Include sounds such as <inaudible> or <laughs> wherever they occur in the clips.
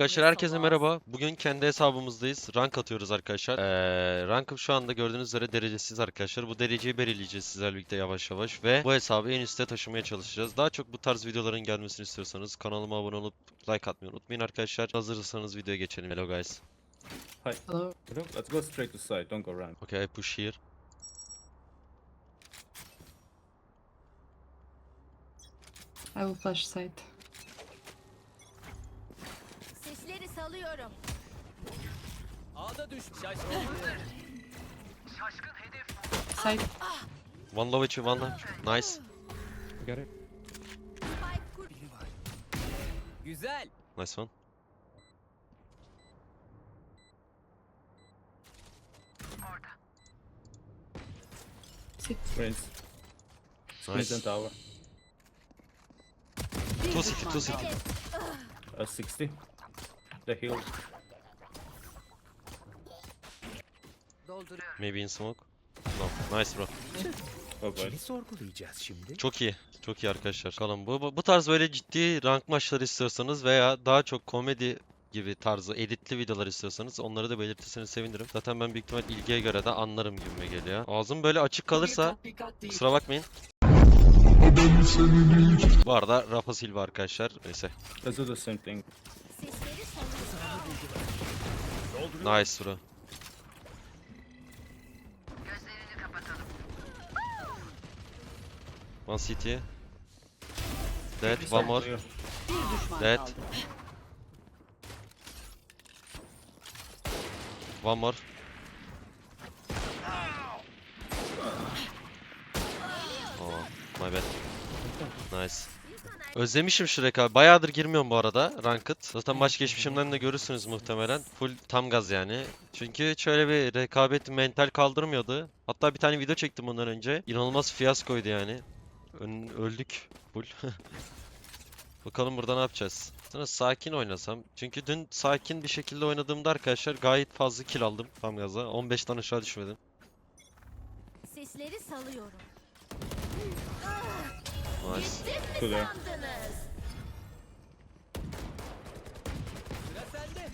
Arkadaşlar herkese merhaba. Bugün kendi hesabımızdayız. Rank atıyoruz arkadaşlar. Ee, rankım şu anda gördüğünüz üzere derecesiz arkadaşlar. Bu dereceyi belirleyeceğiz sizlerle birlikte yavaş yavaş ve bu hesabı en üste taşımaya çalışacağız. Daha çok bu tarz videoların gelmesini istiyorsanız kanalıma abone olup like atmayı unutmayın arkadaşlar. Hazırsanız videoya geçelim. Hello guys. Hello. Let's go straight to side, don't go around. Okay, I push here. I will flash side. Sesleri salıyorum. Ağda düş. Şaşkın. Side. One low içi, one low. Nice. Got it? Güzel. Nice one. Sit. Prince. Prince and Nice. tower. Two city, two city. Uh, 60. The hill. Dolduruyor. Maybe in smoke. No. Nice bro. Kimi sorgulayacağız şimdi? Çok iyi. Çok iyi arkadaşlar. Bakalım bu, bu, bu tarz böyle ciddi rank maçları istiyorsanız veya daha çok komedi gibi tarzı editli videolar istiyorsanız onları da belirtirseniz sevinirim. Zaten ben büyük ihtimal ilgiye göre de anlarım gibime geliyor. Ağzım böyle açık kalırsa kusura bakmayın. Bu arada Rafa Silva arkadaşlar. Neyse. Let's do the same thing. Sesleri. Nice bro. One CT. Dead. One more. Clear. Dead. One more. Oh, my bad. Nice. Özlemişim şu rekabet. Bayağıdır girmiyorum bu arada Ranked. Zaten maç geçmişimden de görürsünüz muhtemelen. Full tam gaz yani. Çünkü şöyle bir rekabet mental kaldırmıyordu. Hatta bir tane video çektim bundan önce. İnanılmaz fiyaskoydu yani. Ön- öldük full. <laughs> Bakalım burada ne yapacağız. Sana sakin oynasam. Çünkü dün sakin bir şekilde oynadığımda arkadaşlar gayet fazla kill aldım tam gaza. 15'ten aşağı düşmedim. Sesleri salıyorum. Nice. Gittim mi Güzel. sandınız? Sıra sende.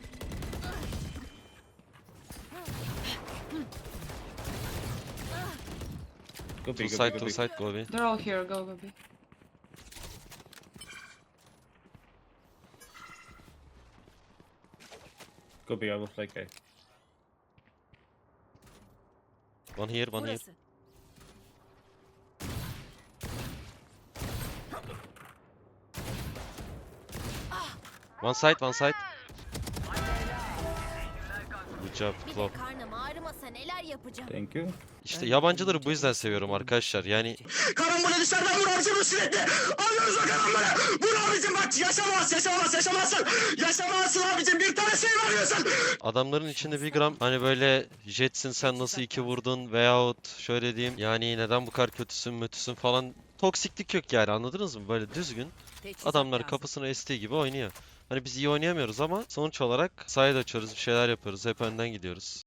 Go Two big, go side, big, go two big. side, go away. They're all here. Go, baby. Go big, I will play K. One here, one here. Burası. One side, one side. Good job, Bir de Klopp. karnım ağrımasa neler yapacağım. Thank you. İşte yabancıları bu yüzden seviyorum arkadaşlar. Yani Karambole dışarıdan vur abicim sürekli. Alıyoruz o karambole. Vur abicim bak yaşamaz yaşamaz yaşamazsın. Yaşamazsın abicim bir tane şey veriyorsun. adamların içinde bir gram hani böyle jetsin sen nasıl iki vurdun veyahut şöyle diyeyim yani neden bu kadar kötüsün mütüsün falan toksiklik yok yani anladınız mı? Böyle düzgün adamlar kafasına estiği gibi oynuyor. Hani biz iyi oynayamıyoruz ama sonuç olarak side açıyoruz bir şeyler yapıyoruz hep önden gidiyoruz.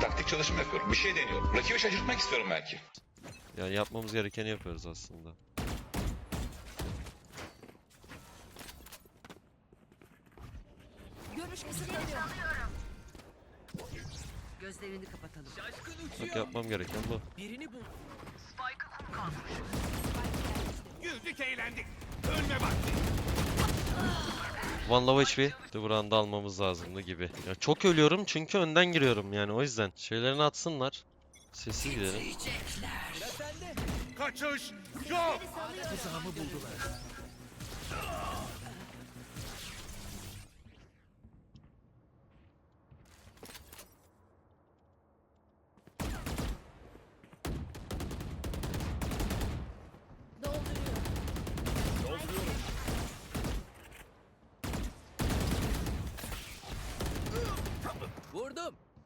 taktik çalışma yapıyorum. Bir şey deniyorum. Rakibi şaşırtmak istiyorum belki. Yani yapmamız gerekeni yapıyoruz aslında. Görüş kısıtlanıyor. Gözlerini kapatalım. Şaşkın Bak yapmam gereken bu. Birini bul. Güldük eğlendik. Ölme vakti. One low HP. De buranda almamız lazımdı gibi. Ya çok ölüyorum çünkü önden giriyorum yani o yüzden. Şeylerini atsınlar. Sessiz gidelim. Kaçış yok. Sesleri salıyorum.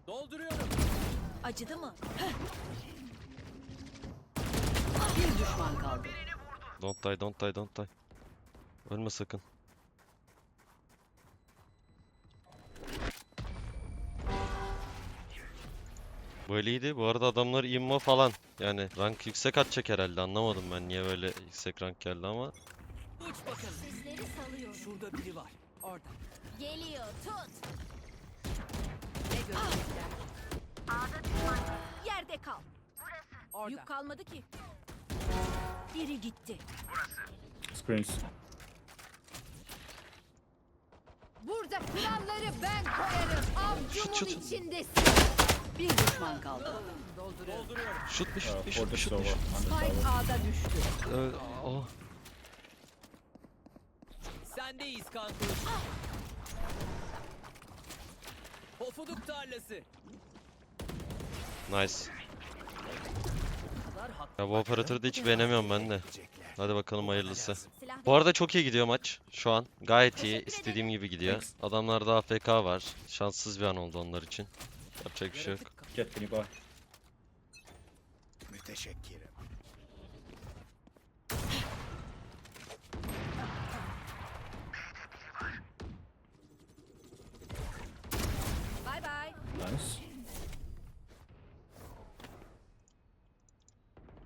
Dolduruyorum. Acıdı mı? Bir düşman kaldı. Don't die, don't die, don't die. Ölme sakın. Böyleydi. Bu arada adamlar immo falan. Yani rank yüksek atacak herhalde. Anlamadım ben niye böyle yüksek rank geldi ama. Uç bakalım. Sesleri salıyorum. Şurada biri var. Orada. Geliyor tut. Görecekler? Yerde kal. Orada. Yük kalmadı ki. Biri gitti. Screens. Burada kuralları ben koyarım. Avcumun Şut, şut. içindesin. Bir düşman kaldı. Uh, four şut mu just şut mu over. şut. On the Spike. A'da düştü. Evet, oh. Sendeyiz kankuş. Pofuduk tarlası. Nice. Ya bu operatörü de hiç beğenemiyorum ben de. Hadi bakalım hayırlısı. Bu arada çok iyi gidiyor maç şu an. Gayet iyi. İstediğim gibi gidiyor. Adamlarda AFK var. Şanssız bir an oldu onlar için. Yapacak bir şey yok. Müteşekkirim. Bay bay. Nice.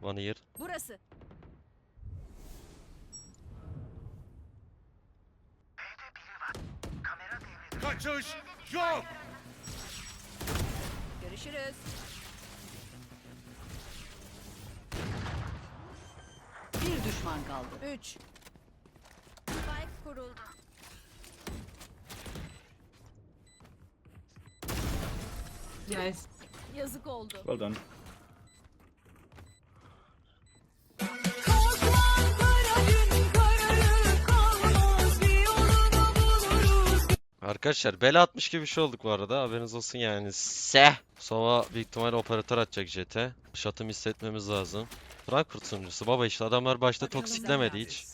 One here. Burası. Kaçış yok. Görüşürüz. Bir düşman kaldı. 3. Spike kuruldu. Nice. Yazık oldu. Well done. Arkadaşlar bela atmış gibi bir şey olduk bu arada. Haberiniz olsun yani. Seh. Sova büyük ihtimalle operatör atacak jet'e. Shot'ı hissetmemiz lazım. Frankfurt sunucusu. Baba işte adamlar başta toksiklemedi hiç.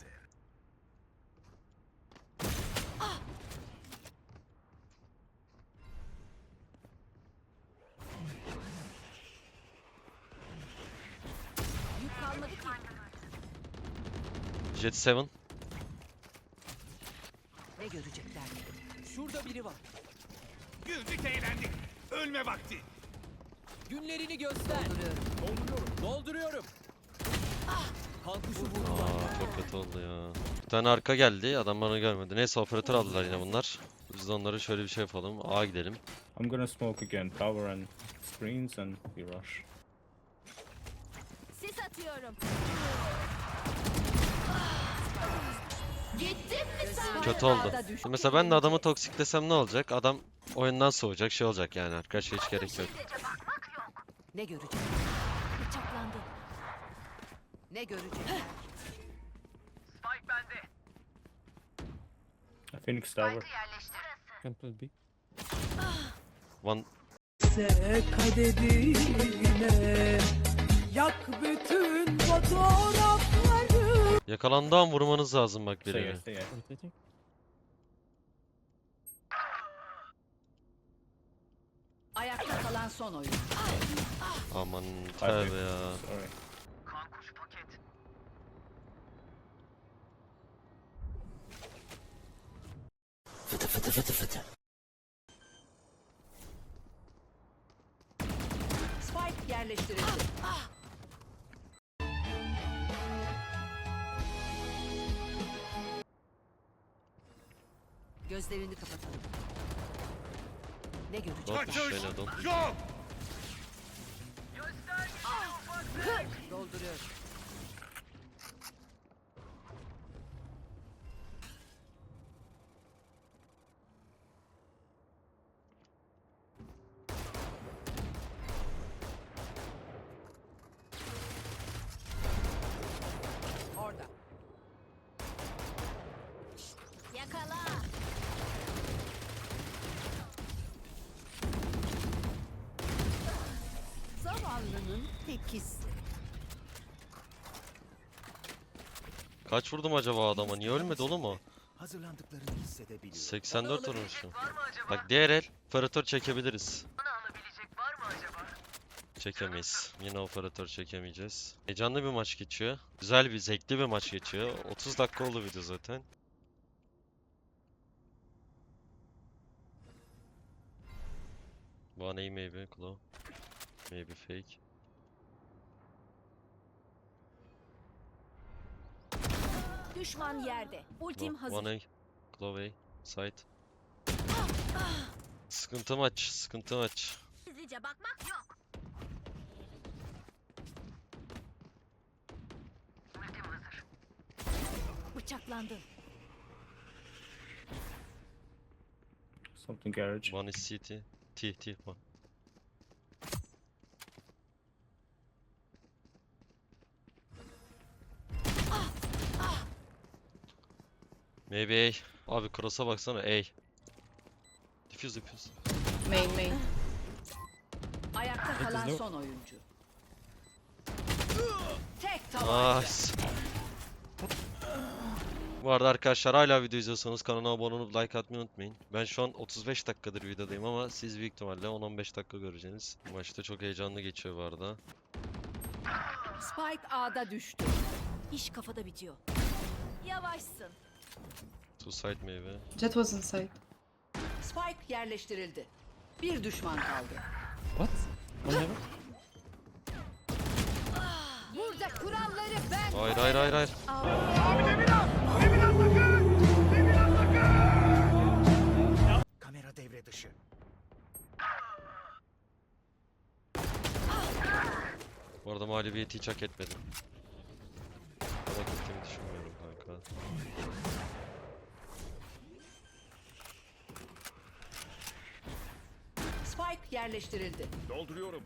Jet 7. Ölme vakti. Günlerini göster. Dolduruyorum. Dolduruyorum. Dolduruyorum. Ah! Aa çok kötü oldu ya. Bir tane arka geldi. Adam bana görmedi. Neyse operatör aldılar yine bunlar. Biz de onlara şöyle bir şey yapalım. A gidelim. I'm gonna smoke again. Tower and screens and we rush. Sis atıyorum. Gittin mi sen? Kötü oldu. Mesela ben de adamı toksiklesem ne olacak? Adam oyundan soğuyacak şey olacak yani arkadaşlar hiç gerek yok. Ne görecekler? Bıçaklandı. Ne görecekler? Uh, Phoenix Tower. One kaderine Yak bütün fotoğrafları yakalandığı an vurmanız lazım bak Stay birini. here, stay here. Ayakta kalan son oyun. Aman tövbe ya. Sorry. Spike yerleştirildi. Gözlerini kapatalım. Ne görecek? Don't push beni, don't. Yok. Dolduruyorum. Orada. Yakala. Tekisi. Kaç vurdum acaba adama? Niye ölmedi oğlum o? Hazırlandıklarını hissedebiliyorum. 84 vurmuşum. Bak diğer el operatör çekebiliriz. Çekemeyiz. Yine operatör çekemeyeceğiz. Heyecanlı bir maç geçiyor. Güzel bir, zevkli bir maç geçiyor. 30 dakika oldu video zaten. One A maybe, claw. Maybe fake. Düşman yerde. Ultim No, hazır. One A, claw A. Side. Sıkıntı maç, sıkıntı maç. Gizlice bakmak yok. Bıçaklandı. Something garage. One is CT. T, T, one. Maybe A. Abi cross'a baksana A. Diffuse diffuse. Main main. Ayakta kalan son oyuncu. Tek tabanca. Nice. Bu arada arkadaşlar hala video izliyorsanız kanala abone olup like atmayı unutmayın. Ben şu an 35 dakikadır videodayım ama siz büyük ihtimalle 10-15 dakika göreceğiniz. Bu maçta çok heyecanlı geçiyor bu arada. Spike A'da düştü. İş kafada bitiyor. Yavaşsın. Two side maybe. Jet was inside. Spike yerleştirildi. Bir düşman kaldı. What? One Burada kuralları ben Hayır hayır hayır hayır. Kamera devre dışı. Bu arada mağlubiyeti hiç hak etmedim. Ama hak ettiğimi düşünmüyorum kanka. Spike yerleştirildi. Dolduruyorum.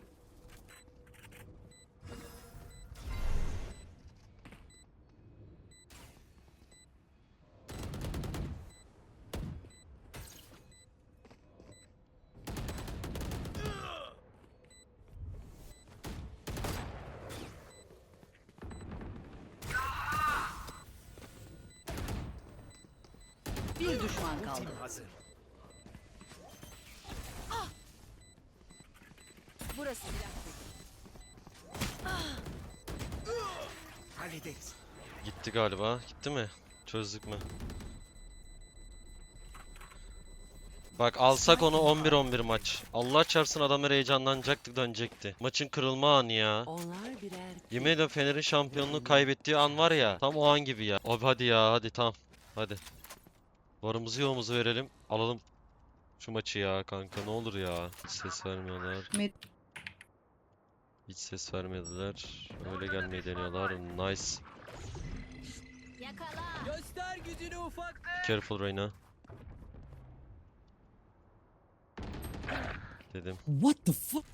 Bir düşman kaldı. hazır. Burası. Hallederiz. Gitti galiba. Gitti mi? Çözdük mü? Bak alsak onu 11-11 maç. Allah çarpsın adamlar heyecanlanacaktı dönecekti. Maçın kırılma anı ya. Onlar birer Yemin ediyorum Fener'in şampiyonluğu kaybettiği an var ya. Tam o an gibi ya. Abi hadi ya hadi tamam. Hadi. Varımızı yoğumuzu verelim. Alalım. Şu maçı ya kanka ne olur ya. Ses vermiyorlar. Mid. Hiç ses vermediler. Öyle gelmeyi deniyorlar. Nice. Yakala. Göster gücünü ufak. Careful Reyna. Dedim. What the fuck?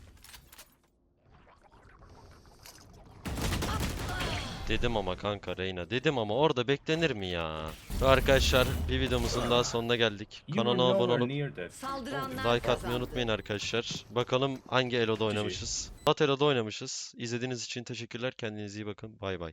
Dedim ama kanka Reyna. Dedim ama orada beklenir mi ya? Arkadaşlar bir videomuzun daha sonuna geldik. Kanala abone olup like atmayı unutmayın arkadaşlar. Bakalım hangi Elo'da oynamışız. Bat Elo'da oynamışız. İzlediğiniz için teşekkürler. Kendinize iyi bakın. Bay bay.